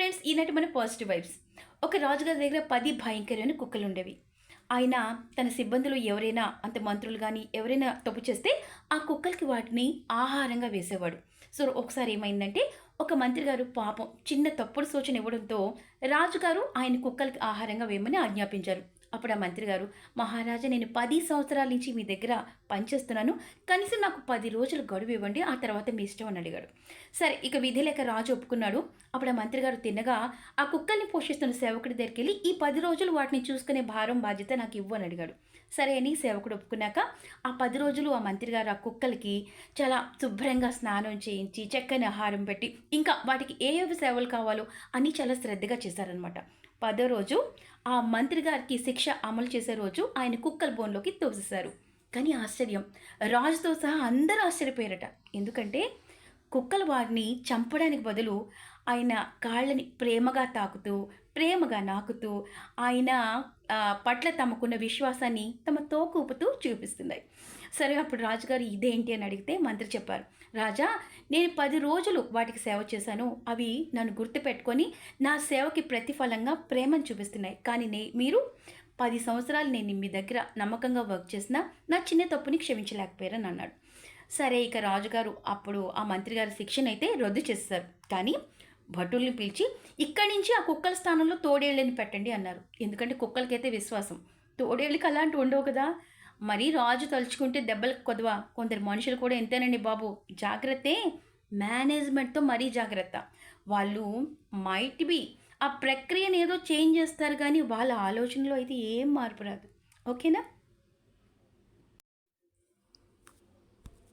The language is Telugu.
ఫ్రెండ్స్ ఈనాటి మన పాజిటివ్ వైబ్స్ ఒక రాజుగారి దగ్గర పది భయంకరమైన కుక్కలు ఉండేవి. ఆయన తన సిబ్బందులు ఎవరైనా అంత మంత్రులు కానీ ఎవరైనా తప్పు చేస్తే ఆ కుక్కలకి వాటిని ఆహారంగా వేసేవాడు. సో ఒకసారి ఏమైందంటే ఒక మంత్రి గారు పాపం చిన్న తప్పుడు సూచన ఇవ్వడంతో రాజుగారు ఆయన కుక్కలకి ఆహారంగా వేయమని ఆజ్ఞాపించారు. అప్పుడు ఆ మంత్రి గారు మహారాజా నేను పది సంవత్సరాల నుంచి మీ దగ్గర పనిచేస్తున్నాను కనీసం నాకు పది రోజులు గడువు ఇవ్వండి. ఆ తర్వాత మీ ఇష్టం అని అడిగాడు. సరే ఇక విధి లేక రాజు ఒప్పుకున్నాడు. అప్పుడు ఆ మంత్రి గారు తిన్నగా ఆ కుక్కల్ని పోషిస్తున్న సేవకుడి దగ్గరికి వెళ్ళి ఈ పది రోజులు వాటిని చూసుకునే భారం బాధ్యత నాకు ఇవ్వు అని అడిగాడు. సరే అని సేవకుడు ఒప్పుకున్నాక ఆ పది రోజులు ఆ మంత్రి గారు ఆ కుక్కలకి చాలా శుభ్రంగా స్నానం చేయించి చక్కని ఆహారం పెట్టి ఇంకా వాటికి ఏ ఏ సేవలు కావాలో అన్నీ చాలా శ్రద్ధగా చేశారనమాట పదో రోజు ఆ మంత్రి గారికి శిక్ష అమలు చేసే రోజు ఆయన కుక్కల బోన్లోకి తోసేశారు. కానీ ఆశ్చర్యం రాజుతో సహా అందరూ ఆశ్చర్యపోయారట. ఎందుకంటే కుక్కలు వారిని చంపడానికి బదులు ఆయన కాళ్ళని ప్రేమగా తాకుతూ ప్రేమగా నాకుతూ ఆయన పట్ల తమకున్న విశ్వాసాన్ని తమ తోకూపుతూ చూపిస్తున్నాయి. సరే అప్పుడు రాజుగారు ఇదేంటి అని అడిగితే మంత్రి చెప్పారు రాజా నేను పది రోజులు వాటికి సేవ చేశాను. అవి నన్ను గుర్తుపెట్టుకొని నా సేవకి ప్రతిఫలంగా ప్రేమను చూపిస్తున్నాయి. కానీ నే మీరు పది సంవత్సరాలు నేను మీ దగ్గర నమ్మకంగా వర్క్ చేసినా నా చిన్న తప్పుని క్షమించలేకపోయారని అన్నాడు. సరే ఇక రాజుగారు అప్పుడు ఆ మంత్రి గారి శిక్షణ అయితే రద్దు చేస్తారు. కానీ భటుల్ని పిలిచి ఇక్కడి నుంచి ఆ కుక్కల స్థానంలో తోడేళ్ళని పెట్టండి అన్నారు. ఎందుకంటే కుక్కలకైతే విశ్వాసం. తోడేళ్ళకి అలాంటి ఉండవు కదా. మరీ రాజు తలుచుకుంటే దెబ్బలకు కొదవా. కొందరు మనుషులు కూడా ఎంతేనండి బాబు? జాగ్రత్తే. మేనేజ్మెంట్తో మరీ జాగ్రత్త. వాళ్ళు మైట్ బి ఆ ప్రక్రియను ఏదో చేంజ్ చేస్తారు కానీ వాళ్ళ ఆలోచనలో అయితే ఏం మార్పు రాదు. ఓకేనా?